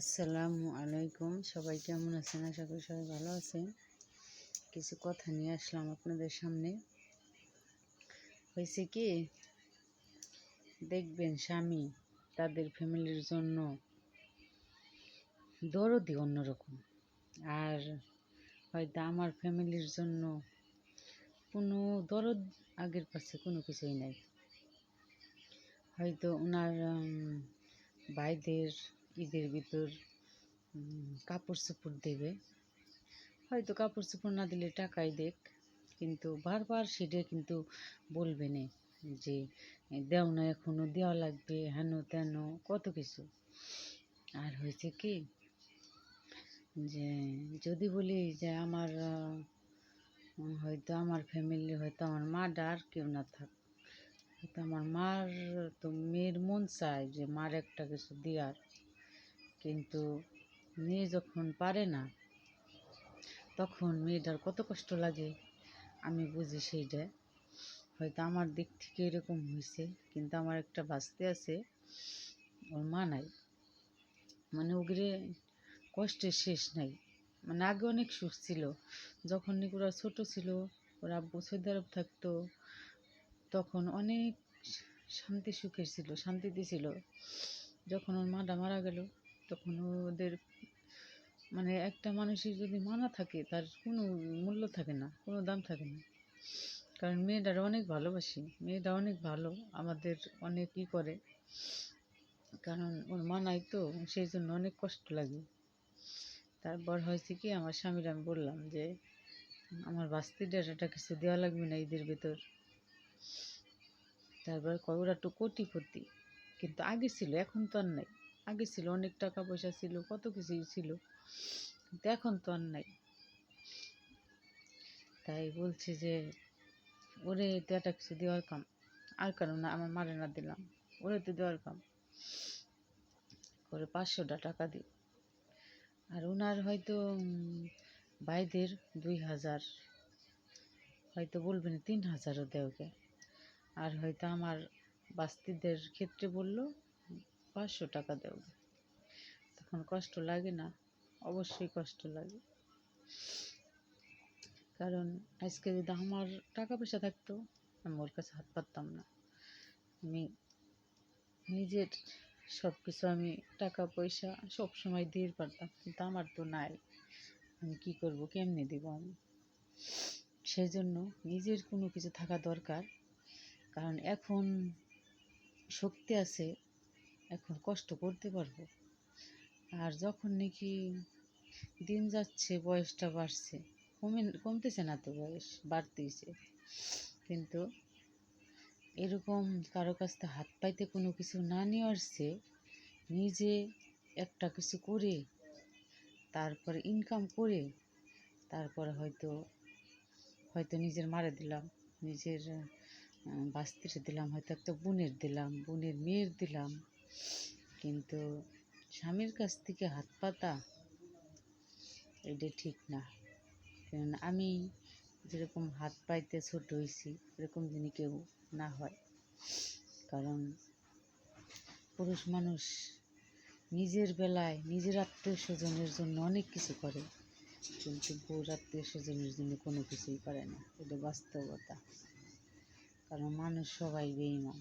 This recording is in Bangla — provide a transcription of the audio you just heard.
আসসালামু আলাইকুম। সবাই কেমন আছেন? আশা করি সবাই ভালো আছেন। কিছু কথা নিয়ে আসলাম আপনাদের সামনে। হয়েছে কি? দেখবেন স্বামী তাদের ফ্যামিলির জন্য দরদি অন্যরকম। আর হয়তো আমার ফ্যামিলির জন্য কোনো দরদ আগের পাশে কোনো কিছুই নাই। হয়তো ওনার ভাইদের ঈদের ভিতর কাপড় চোপড় দেবে। হয়তো কাপড় চোপড় না দিলে টাকাই দেখ, কিন্তু বারবার সেটা কিন্তু বলবে না যে, দেও না, এখনও দেওয়া লাগবে, হেন তেন, কত কিছু। আর হয়েছে কি, যে, যদি বলি যে আমার হয়তো আমার ফ্যামিলি হয়তো আমার মা ডার, কেউ না থাক। হয়তো আমার মার তো মেয়ের মন চায় যে মার একটা কিছু দেওয়ার। কিন্তু মেয়ে যখন পারে না, তখন মেয়েটার কত কষ্ট লাগে, আমি বুঝি সেইটা। হয়তো আমার দিক থেকে এরকম হয়েছে, কিন্তু আমার একটা বাঁচতে আছে, ওর মা নাই। মানে ওগরে কষ্টের শেষ নাই। মানে আগে অনেক সুখ ছিল। যখন ওরা ছোটো ছিল, ওরা আব্বু সৌদি থাকতো, তখন অনেক শান্তি সুখের ছিল, শান্তিতে ছিল। যখন ওর মাটা মারা গেল তখন ওদের মানে একটা মানুষের যদি মানা থাকে, তার কোনো মূল্য থাকে না, কোনো দাম থাকে না। কারণ মেয়েটার অনেক ভালোবাসি, মেয়েটা অনেক ভালো, আমাদের অনেক ই করে। কারণ ওর মা নাই তো, সেই জন্য অনেক কষ্ট লাগে। তারপর হয়েছে কি, আমার স্বামীর আমি বললাম যে, আমার বাস্তিটার একটা কিছু দেওয়া লাগবে না ঈদের ভেতর। তারপর ওরা একটু কোটিপতি। কিন্তু আগে ছিল, এখন তো আর নাই। আগে ছিল অনেক টাকা পয়সা ছিল কত কিছুই ছিল। এখন তো আর নাই। তাই বলছে যে ওরে তো একটা কিছু দেওয়ার কাম। আর কারণ না আমার মারে না দিলাম। ওরে তো দেওয়ার কাম। করে পাঁচশোটা টাকা দিই আর ওনার হয়তো উম, ভাইদের দুই হাজার। হয়তো বলবেন তিন হাজারও দেওকে আর হয়তো আমার বাস্তিদের ক্ষেত্রে বলল পাঁচশো টাকা দেওয়া তখন কষ্ট লাগে না, অবশ্যই কষ্ট লাগে। কারণ আজকে যদি আমার টাকা পয়সা থাকতো, আমি ওর কাছে হাত পাততাম না। আমি নিজের সব কিছু আমি টাকা পয়সা সব সময় দিয়ে পারতাম, কিন্তু আমার তো নাই। আমি কি করব, কেমনে দেবো আমি? সেই জন্য নিজের কোনো কিছু থাকা দরকার। কারণ এখন শক্তি আছে এখন কষ্ট করতে পারব। আর যখন নাকি দিন যাচ্ছে, বয়সটা বাড়ছে, কমে, কমতেছে না তো বয়স, বাড়তেইছে। কিন্তু এরকম কারও কাছ থেকে হাত পাইতে কোনো কিছু না নিয়ে আসছে নিজে একটা কিছু করে, তারপরে ইনকাম করে, তারপরে হয়তো হয়তো নিজের মারে দিলাম, নিজের বাস্তিরে দিলাম, হয়তো একটা বোনের দিলাম, বোনের মেয়ের দিলাম কিন্তু স্বামীর কাছ থেকে হাত পাতা, এটা ঠিক না। কারণ আমি যেরকম হাত পাইতে ছোট হয়েছি এরকম যেন কেউ না হয়। কারণ পুরুষ মানুষ নিজের বেলায় নিজের আত্মীয় স্বজনের জন্য অনেক কিছু করে, কিন্তু বউর আত্মীয় স্বজনের জন্য কোনো কিছুই করে না। এটা বাস্তবতা। কারণ মানুষ সবাই বেইমান